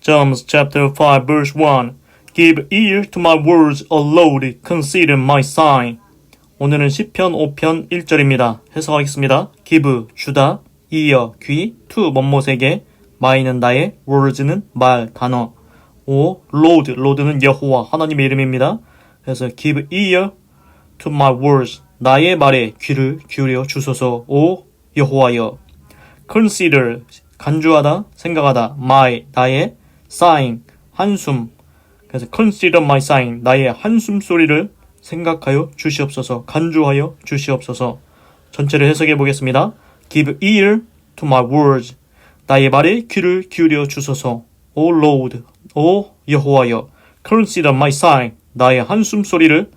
Psalms chapter 5 verse 1 Give ear to my words, O Lord, consider my sign. 오늘은 시편 5편 1절입니다. 해석하겠습니다. Give, 주다, ear, 귀, to, 멋못에게, my는 나의, words는 말, 단어, O Lord, Lord는 여호와, 하나님의 이름입니다. 그래서 give ear to my words, 나의 말에 귀를 기울여 주소서, 오 여호와여. Consider, 간주하다, 생각하다, my, 나의, sign, 한숨. 그래서 consider my sign, 나의 한숨 소리를 생각하여 주시옵소서, 간주하여 주시옵소서. 전체를 해석해 보겠습니다. Give ear to my words, 나의 말에 귀를 기울여 주소서. O Lord, 오 여호와여. Consider my sign, 나의 한숨 소리를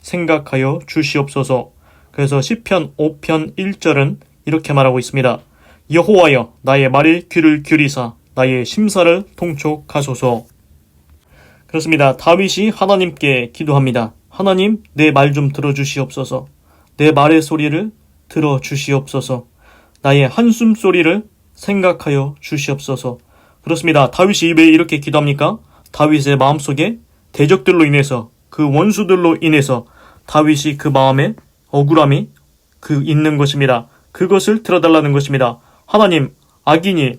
생각하여 주시옵소서. 그래서 시편 5편 1절은 이렇게 말하고 있습니다. 여호와여 나의 말에 귀를 기울이사 나의 심사를 통촉하소서. 그렇습니다. 다윗이 하나님께 기도합니다. 하나님 내 말 좀 들어주시옵소서. 내 말의 소리를 들어주시옵소서. 나의 한숨 소리를 생각하여 주시옵소서. 그렇습니다. 다윗이 왜 이렇게 기도합니까? 다윗의 마음속에 대적들로 인해서 그 원수들로 인해서 다윗이 그 마음에 억울함이 그 있는 것입니다. 그것을 들어달라는 것입니다. 하나님, 악인이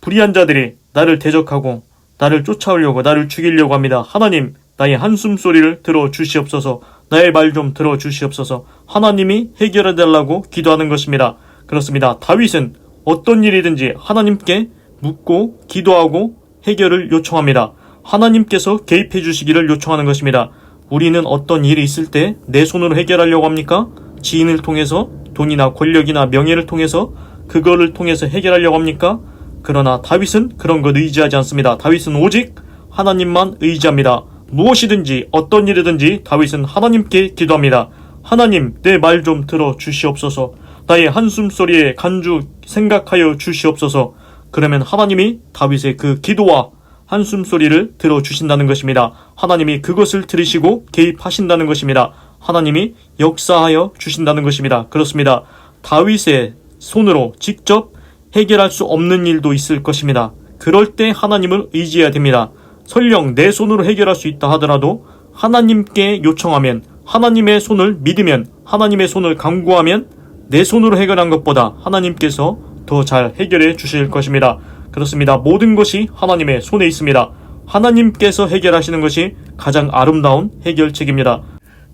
불의한 자들이 나를 대적하고 나를 쫓아오려고 나를 죽이려고 합니다. 하나님, 나의 한숨 소리를 들어 주시옵소서. 나의 말 좀 들어 주시옵소서. 하나님이 해결해 달라고 기도하는 것입니다. 그렇습니다. 다윗은 어떤 일이든지 하나님께 묻고 기도하고 해결을 요청합니다. 하나님께서 개입해 주시기를 요청하는 것입니다. 우리는 어떤 일이 있을 때 내 손으로 해결하려고 합니까? 지인을 통해서 돈이나 권력이나 명예를 통해서 그거를 통해서 해결하려고 합니까? 그러나 다윗은 그런 것 의지하지 않습니다. 다윗은 오직 하나님만 의지합니다. 무엇이든지 어떤 일이든지 다윗은 하나님께 기도합니다. 하나님 내 말 좀 들어 주시옵소서. 나의 한숨 소리에 간주 생각하여 주시옵소서. 그러면 하나님이 다윗의 그 기도와 한숨 소리를 들어 주신다는 것입니다. 하나님이 그것을 들으시고 개입하신다는 것입니다. 하나님이 역사하여 주신다는 것입니다. 그렇습니다. 다윗의 손으로 직접 해결할 수 없는 일도 있을 것입니다. 그럴 때 하나님을 의지해야 됩니다. 설령 내 손으로 해결할 수 있다 하더라도 하나님께 요청하면 하나님의 손을 믿으면 하나님의 손을 강구하면 내 손으로 해결한 것보다 하나님께서 더 잘 해결해 주실 것입니다. 그렇습니다. 모든 것이 하나님의 손에 있습니다. 하나님께서 해결하시는 것이 가장 아름다운 해결책입니다.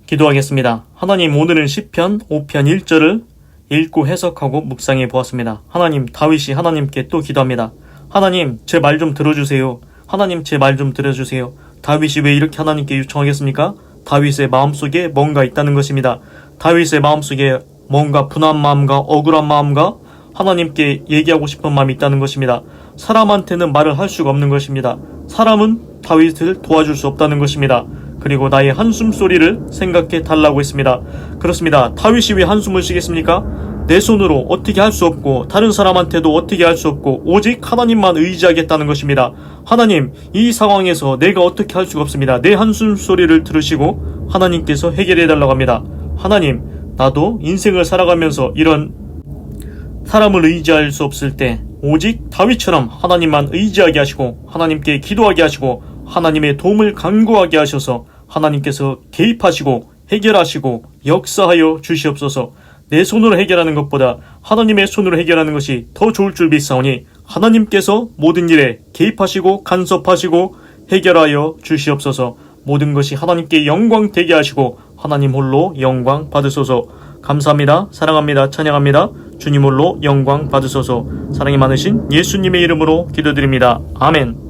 기도하겠습니다. 하나님 오늘은 시편 5편 1절을 읽고 해석하고 묵상해 보았습니다. 하나님 다윗이 하나님께 또 기도합니다. 하나님 제 말 좀 들어주세요. 하나님 제 말 좀 들어주세요. 다윗이 왜 이렇게 하나님께 요청하겠습니까? 다윗의 마음속에 뭔가 있다는 것입니다. 다윗의 마음속에 뭔가 분한 마음과 억울한 마음과 하나님께 얘기하고 싶은 마음이 있다는 것입니다. 사람한테는 말을 할 수가 없는 것입니다. 사람은 다윗을 도와줄 수 없다는 것입니다. 그리고 나의 한숨 소리를 생각해 달라고 했습니다. 그렇습니다. 다윗이 왜 한숨을 쉬겠습니까? 내 손으로 어떻게 할 수 없고 다른 사람한테도 어떻게 할 수 없고 오직 하나님만 의지하겠다는 것입니다. 하나님 이 상황에서 내가 어떻게 할 수가 없습니다. 내 한숨 소리를 들으시고 하나님께서 해결해 달라고 합니다. 하나님 나도 인생을 살아가면서 이런 사람을 의지할 수 없을 때 오직 다윗처럼 하나님만 의지하게 하시고 하나님께 기도하게 하시고 하나님의 도움을 간구하게 하셔서 하나님께서 개입하시고 해결하시고 역사하여 주시옵소서. 내 손으로 해결하는 것보다 하나님의 손으로 해결하는 것이 더 좋을 줄 믿사오니 하나님께서 모든 일에 개입하시고 간섭하시고 해결하여 주시옵소서. 모든 것이 하나님께 영광 되게 하시고 하나님 홀로 영광 받으소서. 감사합니다. 사랑합니다. 찬양합니다. 주님 홀로 영광 받으소서. 사랑이 많으신 예수님의 이름으로 기도드립니다. 아멘.